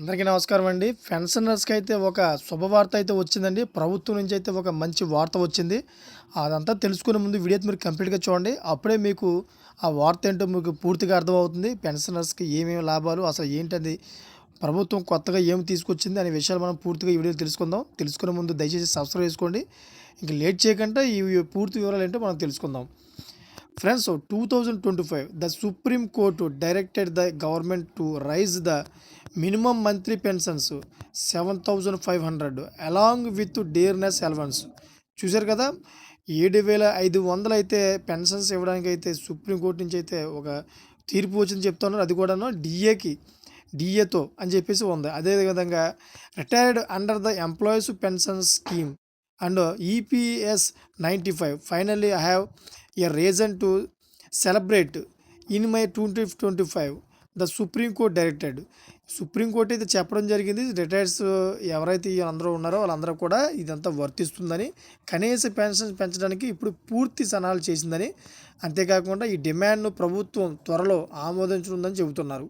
అందరికీ నమస్కారం అండి. పెన్షనర్స్కి అయితే ఒక శుభవార్త అయితే వచ్చిందండి. ప్రభుత్వం నుంచి అయితే ఒక మంచి వార్త వచ్చింది. అదంతా తెలుసుకునే ముందు వీడియో మీరు కంప్లీట్గా చూడండి. అప్పుడే మీకు ఆ వార్త ఏంటో మీకు పూర్తిగా అర్థమవుతుంది. పెన్షనర్స్కి ఏమేమి లాభాలు అసలు ఏంటది ప్రభుత్వం కొత్తగా ఏమి తీసుకొచ్చింది అనే విషయాలు మనం పూర్తిగా ఈ వీడియోలో తెలుసుకుందాం. తెలుసుకునే ముందు దయచేసి సబ్స్క్రైబ్ చేసుకోండి. ఇంక లేట్ చేయకుండా ఈ పూర్తి వివరాలు ఏంటో మనం తెలుసుకుందాం. Friends two thousand twenty five the supreme court directed the government to raise the minimum monthly pensions seven thousand five hundred along with dearness allowance చూశారు కదా? ఏడు వేల ఐదు వందలు అయితే పెన్షన్స్ ఇవ్వడానికి అయితే సుప్రీంకోర్టు నుంచి అయితే ఒక తీర్పు వచ్చింది చెప్తున్నారు. అది కూడాను డిఏకి డిఏతో అని చెప్పేసి ఉంది. అదేవిధంగా retired under the employees pension scheme and EPS ninety five. Finally I have a reason to celebrate in my twenty twenty five the supreme court directed supreme court అయితే చెప్పడం జరిగింది. రిటైర్స్ uh, ఎవరైతే అందరూ ఉన్నారో వాళ్ళందరూ కూడా ఇదంతా వర్తిస్తుందని కనీస పెన్షన్ పెంచడానికి ఇప్పుడు పూర్తి సన్నాహాలు చేసిందని. అంతేకాకుండా ఈ డిమాండ్ను ప్రభుత్వం త్వరలో ఆమోదించనుందని చెబుతున్నారు.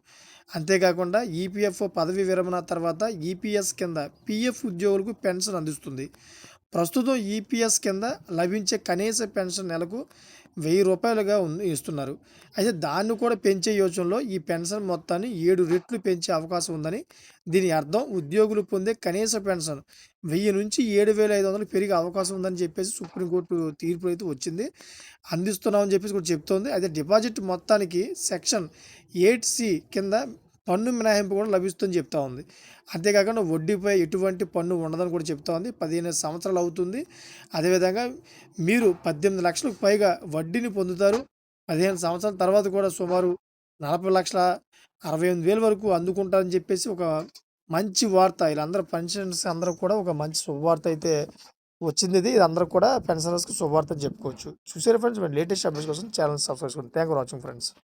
అంతేకాకుండా ఈపీఎఫ్ పదవి విరమణ తర్వాత ఈపీఎస్ కింద పీఎఫ్ ఉద్యోగులకు పెన్షన్ అందిస్తుంది. ప్రస్తుతం ఈపీఎస్ కింద లభించే కనీస పెన్షన్ నెలకు వెయ్యి రూపాయలుగా ఉంది ఇస్తున్నారు. అయితే దాన్ని కూడా పెంచే యోచనలో ఈ పెన్షన్ మొత్తాన్ని ఏడు రెట్లు పెంచే అవకాశం ఉందని దీని అర్థం ఉద్యోగులు పొందే కనీస పెన్షన్ వెయ్యి నుంచి ఏడు వేల ఐదు వందలు పెరిగే అవకాశం ఉందని చెప్పేసి సుప్రీంకోర్టు తీర్పు అయితే వచ్చింది. అందిస్తున్నామని చెప్పేసి కూడా చెప్తోంది. అయితే డిపాజిట్ మొత్తానికి సెక్షన్ ఎయిట్ సి కింద పన్ను మినహాయింపు కూడా లభిస్తుందని చెప్తా ఉంది. అంతేకాకుండా వడ్డీపై ఎటువంటి పన్ను ఉండదని కూడా చెప్తా ఉంది. పదిహేను సంవత్సరాలు అవుతుంది. అదేవిధంగా మీరు పద్దెనిమిది లక్షలకు పైగా వడ్డీని పొందుతారు. పదిహేను సంవత్సరాల తర్వాత కూడా సుమారు నలభై లక్షల అరవై ఎనిమిది వేల వరకు అందుకుంటారని చెప్పేసి ఒక మంచి వార్త. వీళ్ళందరూ పెన్షన్స్ అందరూ కూడా ఒక మంచి శుభవార్త అయితే వచ్చింది ఇది. ఇది అందరూ కూడా పెన్షనర్స్కి శుభవార్త చెప్పుకోవచ్చు. చూసారా ఫ్రెండ్స్ లేటెస్ట్ అప్డేట్స్ కోసం ఛానల్ సబ్స్క్రైబ్ చేసుకోండి. Thank for watching friends.